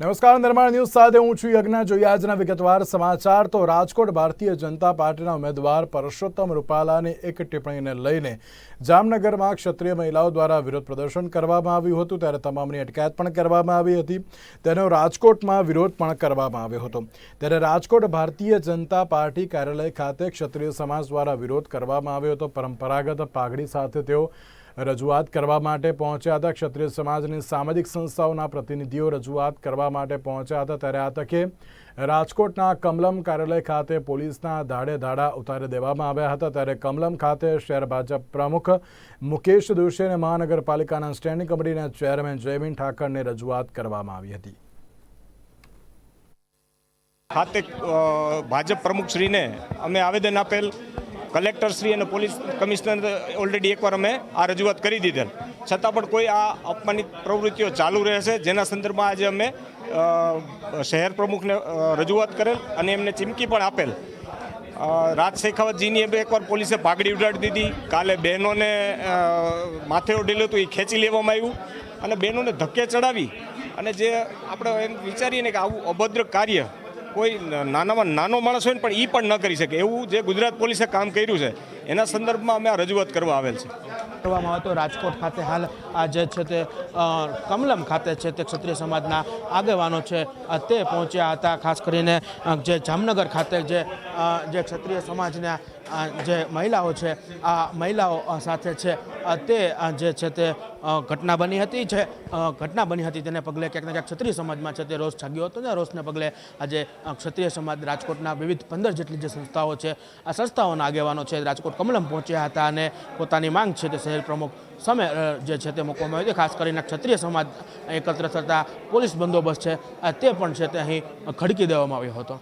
નમસ્કાર, નિર્માણ ન્યૂઝ સાથે હું છું યજ્ઞ. જોઈએ આજના વિગતવાર સમાચાર. તો રાજકોટ ભારતીય જનતા પાર્ટીના ઉમેદવાર પરસોત્તમ રૂપાલાની એક ટિપ્પણીને લઈને જામનગરમાં ક્ષત્રિય મહિલાઓ દ્વારા વિરોધ પ્રદર્શન કરવામાં આવ્યું હતું. ત્યારે તમામની અટકાયત પણ કરવામાં આવી હતી. તેનો રાજકોટમાં વિરોધ પણ કરવામાં આવ્યો હતો. ત્યારે રાજકોટ ભારતીય જનતા પાર્ટી કાર્યાલય ખાતે ક્ષત્રિય સમાજ દ્વારા વિરોધ કરવામાં આવ્યો હતો. પરંપરાગત પાઘડી સાથે તેઓ રજૂઆત કરવા માટે પહોંચ્યા હતા. ક્ષત્રિય સમાજની સામાજિક સંસ્થાઓના પ્રતિનિધિઓ રજૂઆત કરવા માટે પહોંચ્યા હતા. ત્યારે આ તકે રાજકોટના કમલમ કાર્યાલય ખાતે પોલીસના ધાડે ધાડા ઉતારી દેવામાં આવ્યા હતા. ત્યારે કમલમ ખાતે શહેર ભાજપ પ્રમુખ મુકેશ દોશી અને મહાનગરપાલિકાના સ્ટેન્ડિંગ કમિટીના ચેરમેન જયમીન ઠાકરને રજૂઆત કરવામાં આવી હતી. ખાતે ભાજપ પ્રમુખશ્રીને અમે આવેદન આપેલ કલેક્ટરશ્રી અને પોલીસ કમિશનર ઓલરેડી એકવાર અમે આ રજૂઆત કરી દીધેલ. છતાં પણ કોઈ આ અપમાનિત પ્રવૃત્તિઓ ચાલુ રહેશે. જેના સંદર્ભમાં આજે અમે શહેર પ્રમુખને રજૂઆત કરેલ અને એમને ચીમકી પણ આપેલ. રાજ શેખાવતજીની એકવાર પોલીસે પાઘડી ઉડાડી દીધી. કાલે બહેનોને માથે ઓઢેલું હતું, એ ખેંચી લેવામાં આવ્યું અને બહેનોને ધક્કે ચડાવી. અને જે આપણે એમ વિચારીએ ને કે આવું અભદ્ર કાર્ય કોઈ નાનામાં નાનો માણસ હોય પણ એ પણ ન કરી શકે. એવું જે ગુજરાત પોલીસે કામ કર્યું છે એના સંદર્ભમાં અમે આ રજૂઆત કરવા આવેલ છે. કરવામાં આવતો રાજકોટ ખાતે હાલ આ જે છે તે કમલમ ખાતે છે તે ક્ષત્રિય સમાજના આગેવાનો છે તે પહોંચ્યા હતા. ખાસ કરીને જે જામનગર ખાતે જે જે ક્ષત્રિય સમાજના જે મહિલાઓ છે, આ મહિલાઓ સાથે છે તે જે છે તે ઘટના બની હતી છે ઘટના બની હતી તેને પગલે ક્યાંક ને ક્યાંક ક્ષત્રિય સમાજમાં છે તે રોષ છાગ્યો હતો ને રોષને પગલે આજે ક્ષત્રિય સમાજ રાજકોટના વિવિધ પંદર જેટલી જે સંસ્થાઓ છે, આ સંસ્થાઓના આગેવાનો છે, રાજકોટ કમલમ પહોંચ્યા હતા અને પોતાની માંગ છે તે શહેર પ્રમુખ સામે જે છે તે મૂકવામાં આવી હતી ખાસ કરીને ક્ષત્રિય સમાજ એકત્ર થતા પોલીસ બંદોબસ્ત છે તે પણ છે તે અહીં ખડકી દેવામાં આવ્યો હતો.